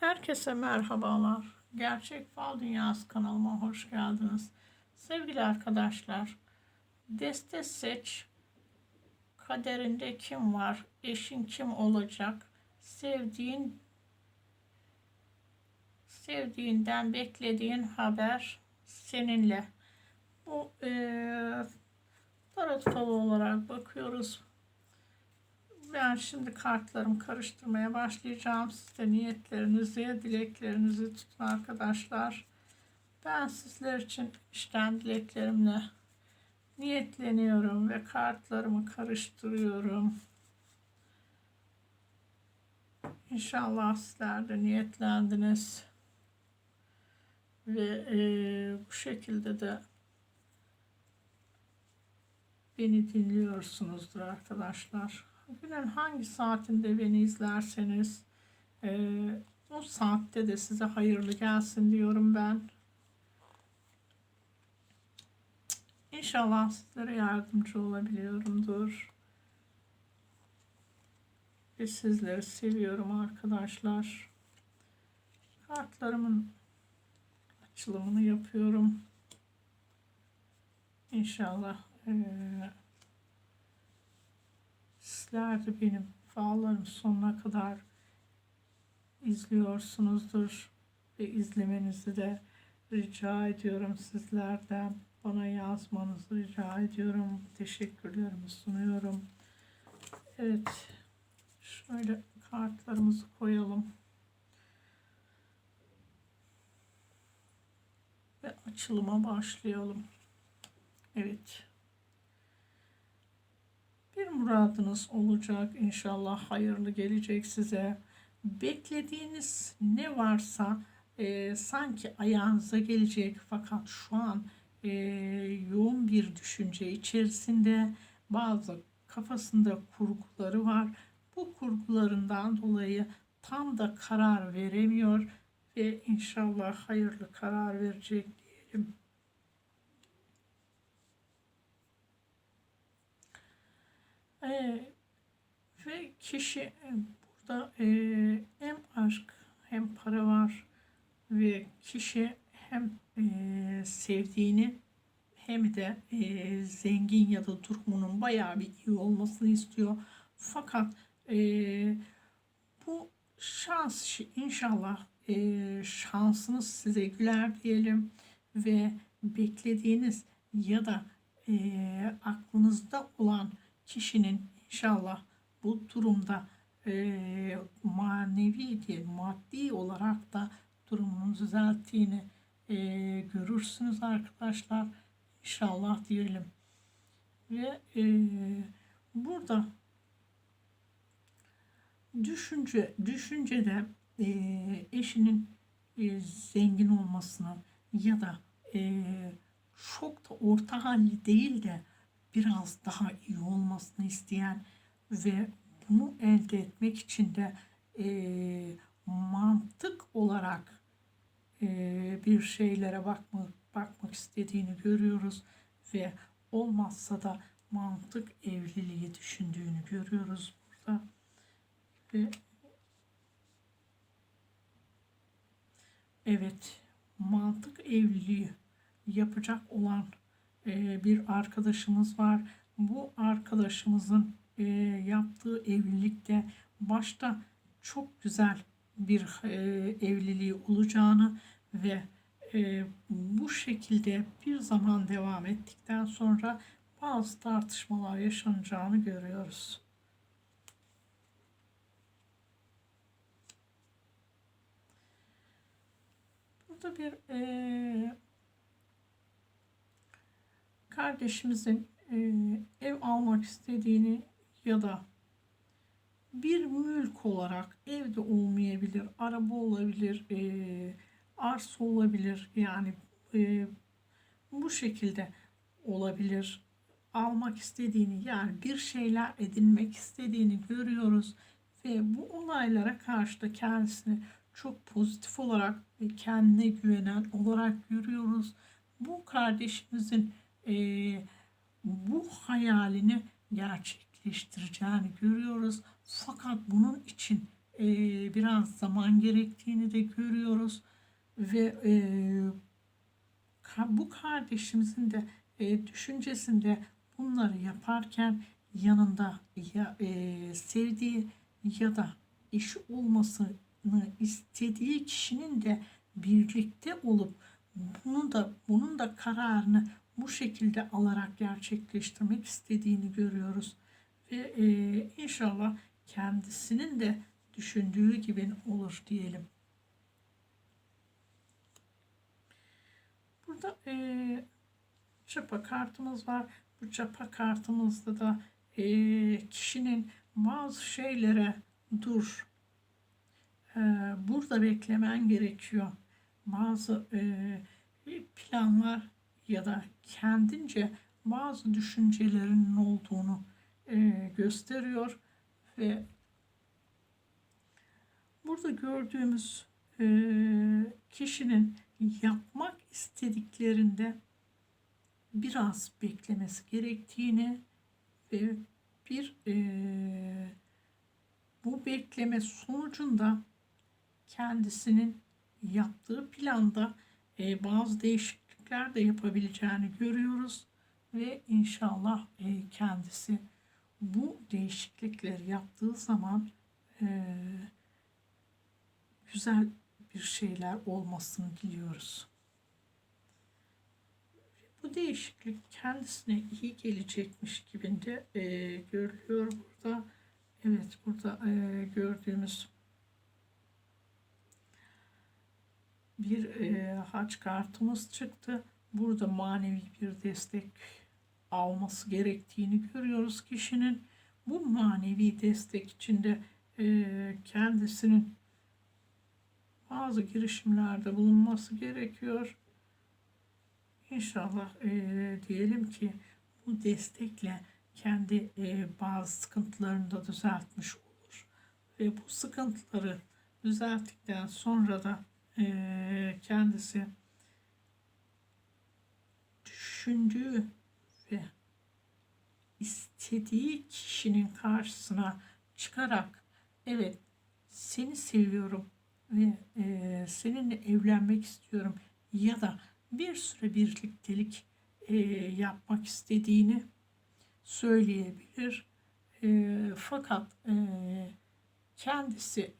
Herkese merhabalar. Gerçek Fal Dünyası kanalıma hoş geldiniz. Sevgili arkadaşlar, deste seç. Kaderinde kim var? Eşin kim olacak? Sevdiğin sevdiğinden beklediğin haber seninle. Bu eee tarot falı olarak bakıyoruz. Ben şimdi kartlarımı karıştırmaya başlayacağım. Siz de niyetlerinizi, dileklerinizi tutun arkadaşlar. Ben sizler için işten dileklerimle niyetleniyorum ve kartlarımı karıştırıyorum. İnşallah sizler de niyetlendiniz. Ve eee, bu şekilde de beni dinliyorsunuzdur arkadaşlar. Günün hangi saatinde beni izlerseniz eee, o saatte de size hayırlı gelsin diyorum ben. İnşallah sizlere yardımcı olabiliyorumdur. Ve sizleri seviyorum arkadaşlar. Kartlarımın açılımını yapıyorum. İnşallah eee Sizler de benim fallarım sonuna kadar izliyorsunuzdur ve izlemenizi de rica ediyorum sizlerden. Bana yazmanızı rica ediyorum. Teşekkürlerimi sunuyorum. Evet. Şöyle kartlarımızı koyalım. Ve açılıma başlayalım. Evet. Muradınız olacak inşallah hayırlı gelecek size. Beklediğiniz ne varsa e, sanki ayağınıza gelecek fakat şu an e, yoğun bir düşünce içerisinde bazı kafasında kurguları var. Bu kurgularından dolayı tam da karar veremiyor ve inşallah hayırlı karar verecek diyelim. Ee, ve kişi e, burada e, hem aşk hem para var ve kişi hem e, sevdiğini hem de e, zengin ya da durumunun bayağı bir iyi olmasını istiyor. Fakat e, bu şans inşallah e, şansınız size güler diyelim ve beklediğiniz ya da e, aklınızda olan kişinin inşallah bu durumda e, manevi değil, maddi olarak da durumunun düzelttiğini e, görürsünüz arkadaşlar. İnşallah diyelim. Ve e, burada düşünce düşüncede e, eşinin e, zengin olmasını ya da e, çok da orta halli değil de biraz daha iyi olmasını isteyen ve bunu elde etmek için de e, mantık olarak e, bir şeylere bakmak, bakmak istediğini görüyoruz ve olmazsa da mantık evliliği düşündüğünü görüyoruz burada. Ve evet mantık evliliği yapacak olan e, bir arkadaşımız var. Bu arkadaşımızın e, yaptığı evlilikte başta çok güzel bir e, evliliği olacağını ve bu şekilde bir zaman devam ettikten sonra bazı tartışmalar yaşanacağını görüyoruz. Burada bir e, kardeşimizin e, ev almak istediğini ya da bir mülk olarak evde olmayabilir, araba olabilir, e, arsa olabilir. Yani e, bu şekilde olabilir. Almak istediğini yani bir şeyler edinmek istediğini görüyoruz ve bu olaylara karşı da kendisini çok pozitif olarak ve kendine güvenen olarak görüyoruz. Bu kardeşimizin e, bu hayalini gerçekleştireceğini görüyoruz. Fakat bunun için e, biraz zaman gerektiğini de görüyoruz ve e, bu kardeşimizin de e, düşüncesinde bunları yaparken yanında ya e, sevdiği ya da eşi olmasını istediği kişinin de birlikte olup bunu da bunun da kararını bu şekilde alarak gerçekleştirmek istediğini görüyoruz ve e, inşallah kendisinin de düşündüğü gibi olur diyelim. Burada e, çapa kartımız var. Bu çapa kartımızda da e, kişinin bazı şeylere dur. E, burada beklemen gerekiyor. Bazı e, planlar ya da kendince bazı düşüncelerinin olduğunu e, gösteriyor ve burada gördüğümüz e, kişinin yapmak istediklerinde biraz beklemesi gerektiğini ve bir e, bu bekleme sonucunda kendisinin yaptığı planda e, bazı değişiklikler de yapabileceğini görüyoruz ve inşallah e, kendisi bu değişiklikleri yaptığı zaman e, güzel bir şeyler olmasını diliyoruz. Bu değişiklik kendisine iyi gelecekmiş gibi de e, görülüyor burada. Evet burada gördüğümüz bir e, haç kartımız çıktı. Burada manevi bir destek alması gerektiğini görüyoruz kişinin. Bu manevi destek içinde e, kendisinin bazı girişimlerde bulunması gerekiyor. İnşallah e, diyelim ki bu destekle kendi e, bazı sıkıntılarını da düzeltmiş olur. Ve bu sıkıntıları düzelttikten sonra da e, kendisi düşündüğü ve istediği kişinin karşısına çıkarak evet seni seviyorum ve e, seninle evlenmek istiyorum ya da bir süre birliktelik e, yapmak istediğini söyleyebilir. E, fakat kendisi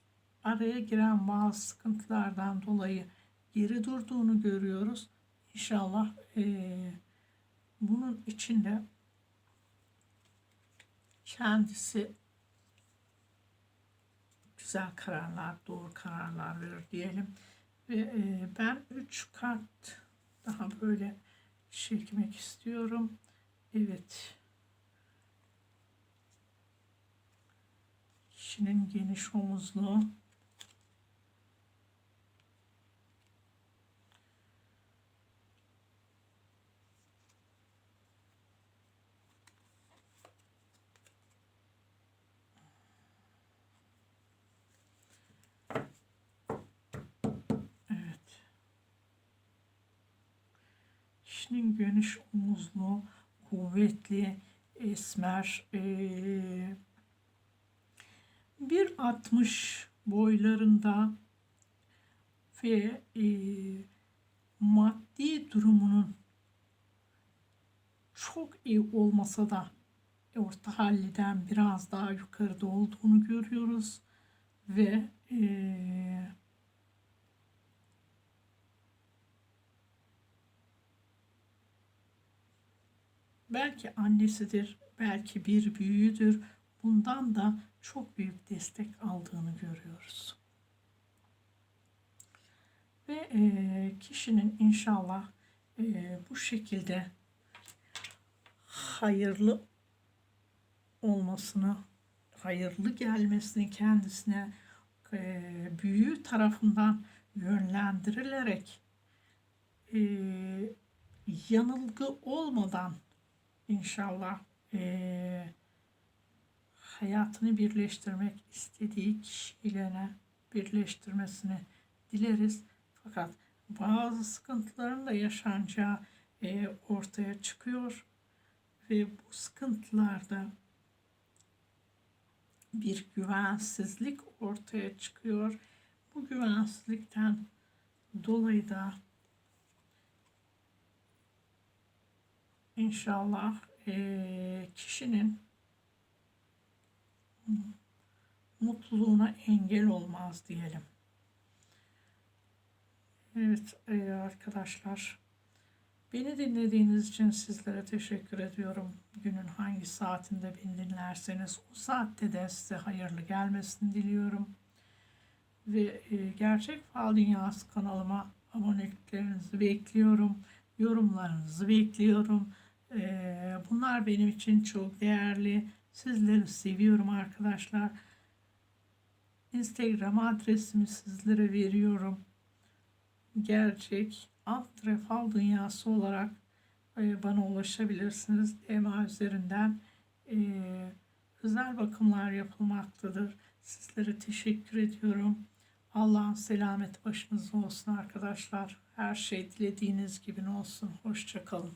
araya giren bazı sıkıntılardan dolayı geri durduğunu görüyoruz. İnşallah e, bunun içinde kendisi güzel kararlar, doğru kararlar verir diyelim. Ve e, ben 3 kart daha böyle çekmek istiyorum. Evet. Kişinin geniş omuzlu, kişinin geniş omuzlu, kuvvetli, esmer, ee, 1.60 boylarında ve e, maddi durumunun çok iyi olmasa da orta halliden biraz daha yukarıda olduğunu görüyoruz ve e, belki annesidir, belki bir büyüğüdür. Bundan da çok büyük destek aldığını görüyoruz. Ve e, kişinin inşallah e, bu şekilde hayırlı olmasını, hayırlı gelmesini kendisine e, büyüğü tarafından yönlendirilerek e, yanılgı olmadan inşallah e, hayatını birleştirmek istediği kişiyle birleştirmesini dileriz. Fakat bazı sıkıntıların da yaşanacağı e, ortaya çıkıyor ve bu sıkıntılarda bir güvensizlik ortaya çıkıyor. Bu güvensizlikten dolayı da inşallah eee, kişinin mutluluğuna engel olmaz diyelim. Evet eee, arkadaşlar. Beni dinlediğiniz için sizlere teşekkür ediyorum. Günün hangi saatinde beni dinlerseniz o saatte de size hayırlı gelmesini diliyorum. Ve e, Gerçek Fal Dünyası kanalıma aboneliklerinizi bekliyorum. Yorumlarınızı bekliyorum. E, Bunlar benim için çok değerli. Sizleri seviyorum arkadaşlar. Instagram adresimi sizlere veriyorum gerçek alt fal dünyası olarak e, bana ulaşabilirsiniz. DMA üzerinden e, özel bakımlar yapılmaktadır. Sizlere teşekkür ediyorum. Allah'ın selamet başınızda olsun arkadaşlar. Her şey dilediğiniz gibi olsun. Hoşçakalın.